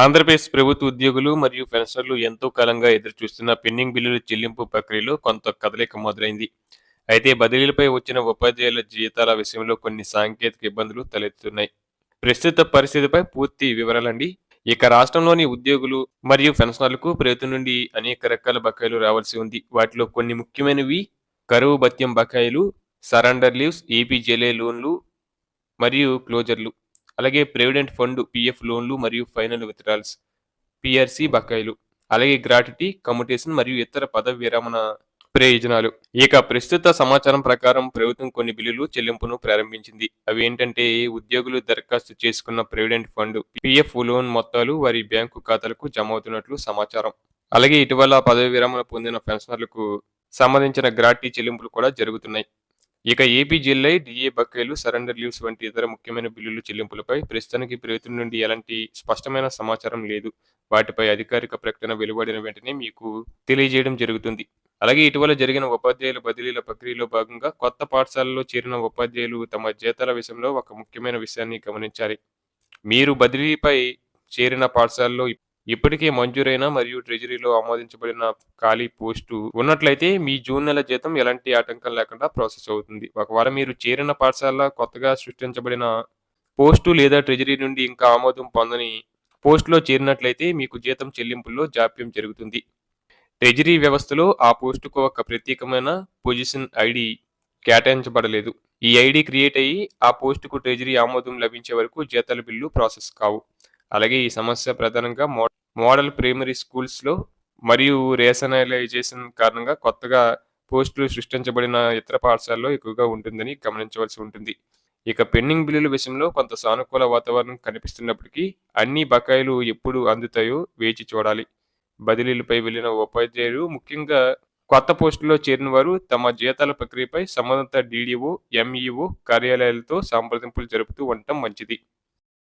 ఆంధ్రప్రదేశ్ ప్రభుత్వ ఉద్యోగులు మరియు పెన్షనర్లు ఎంతో కాలంగా ఎదురుచూస్తున్న పెండింగ్ బిల్లుల చెల్లింపు ప్రక్రియలో కొంత కదలిక మొదలైంది. అయితే బదిలీలపై వచ్చిన ఉపాధ్యాయుల జీతాల విషయంలో కొన్ని సాంకేతిక ఇబ్బందులు తలెత్తుతున్నాయి. ప్రస్తుత పరిస్థితిపై పూర్తి వివరాలండి. ఇక రాష్ట్రంలోని ఉద్యోగులు మరియు పెన్షనర్లకు ప్రభుత్వం నుండి అనేక రకాల బకాయిలు రావాల్సి ఉంది. వాటిలో కొన్ని ముఖ్యమైనవి కరువు భత్యం బకాయిలు సరెండర్ లీవ్స్ ఏపీజేలే లోన్లు మరియు క్లోజర్లు. అలాగే ప్రెవిడెంట్ ఫండ్ పిఎఫ్ లోన్లు మరియు ఫైనల్ విత్డ్రాల్స్ పిఆర్సి బకాయిలు అలాగే గ్రాట్యుటీ కమ్యూటేషన్ మరియు ఇతర పదవి విరమణ ప్రయోజనాలు. ఇక ప్రస్తుత సమాచారం ప్రకారం ప్రభుత్వం కొన్ని బిల్లులు చెల్లింపును ప్రారంభించింది. అవి ఏంటంటే ఉద్యోగులు దరఖాస్తు చేసుకున్న ప్రెవిడెంట్ ఫండ్ పిఎఫ్ లోన్ మొత్తాలు వారి బ్యాంకు ఖాతాలకు జమ అవుతున్నట్లు సమాచారం. అలాగే ఇటీవల పదవి విరమణ పొందిన పెన్షనర్లకు సంబంధించిన గ్రాట్యుటీ చెల్లింపులు కూడా జరుగుతున్నాయి. ఇక ఏపీ జిల్లా డిఏ బకాయిలు సరెండర్ లీవ్స్ వంటి ఇతర ముఖ్యమైన బిల్లులు చెల్లింపులపై ప్రస్తుతానికి ప్రభుత్వం నుండి ఎలాంటి స్పష్టమైన సమాచారం లేదు. వాటిపై అధికారిక ప్రకటన వెలువడిన వెంటనే మీకు తెలియజేయడం జరుగుతుంది. అలాగే ఇటీవల జరిగిన ఉపాధ్యాయుల బదిలీల ప్రక్రియలో భాగంగా కొత్త పాఠశాలలో చేరిన ఉపాధ్యాయులు తమ జీతాల విషయంలో ఒక ముఖ్యమైన విషయాన్ని గమనించాలి. మీరు బదిలీపై చేరిన పాఠశాలలో ఇప్పటికే మంజూరైన మరియు ట్రెజరీలో ఆమోదించబడిన ఖాళీ పోస్టు ఉన్నట్లయితే మీ జూన్ నెల జీతం ఎలాంటి ఆటంకం లేకుండా ప్రాసెస్ అవుతుంది. ఒకవేళ మీరు చేరిన పాఠశాల కొత్తగా సృష్టించబడిన పోస్టు లేదా ట్రెజరీ నుండి ఇంకా ఆమోదం పొందని పోస్టులో చేరినట్లయితే మీకు జీతం చెల్లింపుల్లో జాప్యం జరుగుతుంది. ట్రెజరీ వ్యవస్థలో ఆ పోస్టుకు ఒక ప్రత్యేకమైన పొజిషన్ ఐడి కేటాయించబడలేదు. ఈ ఐడి క్రియేట్ అయ్యి ఆ పోస్టుకు ట్రెజరీ ఆమోదం లభించే వరకు జీతాల బిల్లు ప్రాసెస్ కావు. అలాగే ఈ సమస్య ప్రధానంగా మోడల్ ప్రైమరీ స్కూల్స్లో మరియు రేషనలైజేషన్ కారణంగా కొత్తగా పోస్టులు సృష్టించబడిన ఇతర పాఠశాలలో ఎక్కువగా ఉంటుందని గమనించవలసి ఉంటుంది. ఇక పెండింగ్ బిల్లుల విషయంలో కొంత సానుకూల వాతావరణం కనిపిస్తున్నప్పటికీ అన్ని బకాయిలు ఎప్పుడు అందుతాయో వేచి చూడాలి. బదిలీలపై వెళ్ళిన ఉపాధ్యాయులు ముఖ్యంగా కొత్త పోస్టులో చేరిన వారు తమ జీతాల ప్రక్రియపై సంబంధిత డీడీఓ ఎంఈఓ కార్యాలయాలతో సంప్రదింపులు జరుపుతూ ఉండటం మంచిది.